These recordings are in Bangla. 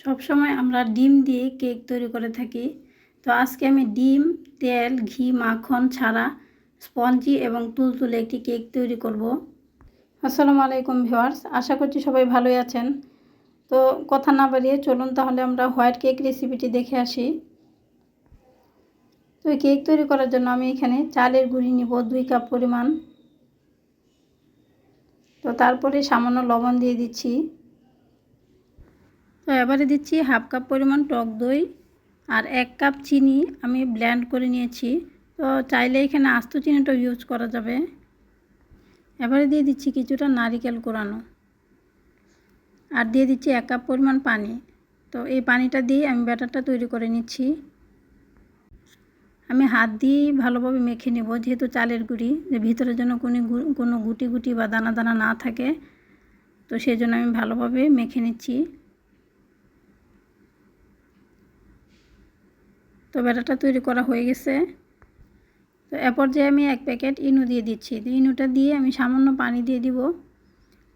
সবসময় আমরা ডিম দিয়ে কেক তৈরি করে থাকি। তো আজকে আমি ডিম, তেল, ঘি, মাখন ছাড়া স্পঞ্জি এবং তুলতুলে একটি কেক তৈরি করব। আসসালামু আলাইকুম ভিওয়ার্স আশা করছি সবাই ভালোই আছেন। তো কথা না বাড়িয়ে চলুন তাহলে আমরা হোয়াইট কেক রেসিপিটি দেখে আসি। তো কেক তৈরি করার জন্য আমি এখানে চালের গুঁড়ি নিব দুই কাপ পরিমাণ। তো তারপরে সামান্য লবণ দিয়ে দিচ্ছি। তো এবারে দিচ্ছি হাফ কাপ পরিমাণ টক দই আর এক কাপ চিনি আমি ব্ল্যান্ড করে নিয়েছি। তো চাইলে এখানে আস্ত চিনিটাও ইউজ করা যাবে। এবারে দিয়ে দিচ্ছি কিছুটা নারিকেল কোরানো। আর দিয়ে দিচ্ছি এক কাপ পরিমাণ পানি। তো এই পানিটা দিয়ে আমি ব্যাটারটা তৈরি করে নিচ্ছি। আমি হাত দিয়ে ভালোভাবে মেখে নেব, যেহেতু চালের গুঁড়ি, যে ভিতরে যেন কোনো কোনো গুটি গুটি বা দানা দানা না থাকে। তো সেই জন্য আমি ভালোভাবে মেখে নিচ্ছি। তো ব্যাটারটা তৈরি করা হয়ে গেছে। তো এরপর যে আমি এক প্যাকেট ইনু দিয়ে দিচ্ছি। তো ইনুটা দিয়ে আমি সামান্য পানি দিয়ে দিব।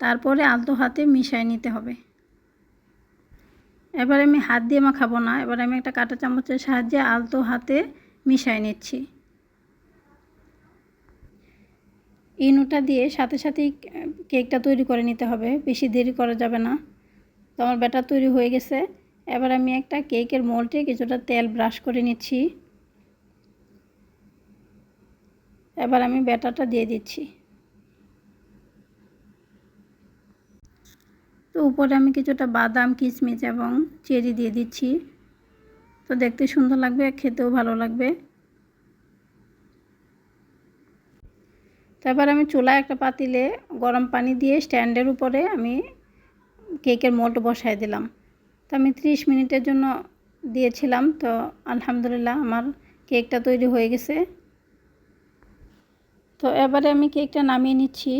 তারপরে আলতো হাতে মিশাই নিতে হবে। এবার আমি হাত দিয়ে মাখাবো না। এবার আমি একটা কাঁটা চামচের সাহায্যে আলতো হাতে মিশাই নিচ্ছি। ইনুটা দিয়ে সাথে সাথেই কেকটা তৈরি করে নিতে হবে। বেশি দেরি করা যাবে না। তো আমার ব্যাটার তৈরি হয়ে গেছে। এবার আমি একটা কেকের মোল্টে কিছুটা তেল ব্রাশ করে নিচ্ছি। এবার আমি ব্যাটারটা দিয়ে দিচ্ছি। তো উপরে আমি কিছুটা বাদাম, কিশমিশ এবং চেরি দিয়ে দিচ্ছি। তো দেখতে সুন্দর লাগবে, খেতেও ভালো লাগবে। তারপর আমি চুলায় একটা পাতিলে গরম পানি দিয়ে স্ট্যান্ডের উপরে আমি কেকের মোল্ড বসাই দিলাম। তো আমি ত্রিশ মিনিটের জন্য দিয়েছিলাম। তো আলহামদুলিল্লাহ আমার কেকটা তৈরি হয়ে গেছে। তো এবারে আমি কেকটা নামিয়ে নিচ্ছি।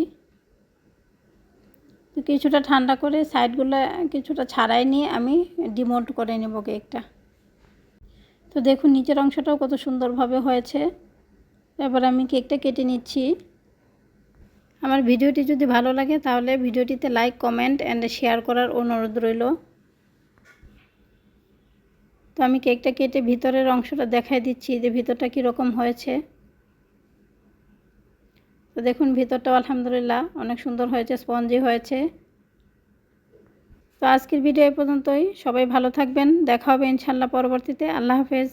কিছুটা ঠান্ডা করে সাইডগুলো কিছুটা ছাড়াই নিয়ে আমি ডিমোল্ড করে নেব কেকটা। তো দেখুন, নিচের অংশটাও কত সুন্দরভাবে হয়েছে। এবার আমি কেকটা কেটে নিচ্ছি। আমার ভিডিওটি যদি ভালো লাগে তাহলে ভিডিওটিতে লাইক, কমেন্ট অ্যান্ড শেয়ার করার অনুরোধ রইল। তো আমি কেকটা কেটে ভিতরের অংশটা দেখাই দিচ্ছি যে ভিতরটা কীরকম হয়েছে। তো দেখুন, ভিতরটাও আলহামদুলিল্লাহ অনেক সুন্দর হয়েছে, স্পঞ্জি হয়েছে। তো আজকের ভিডিও পর্যন্তই। সবাই ভালো থাকবেন, দেখা হবে ইনশাল্লাহ পরবর্তীতে। আল্লাহ হাফেজ।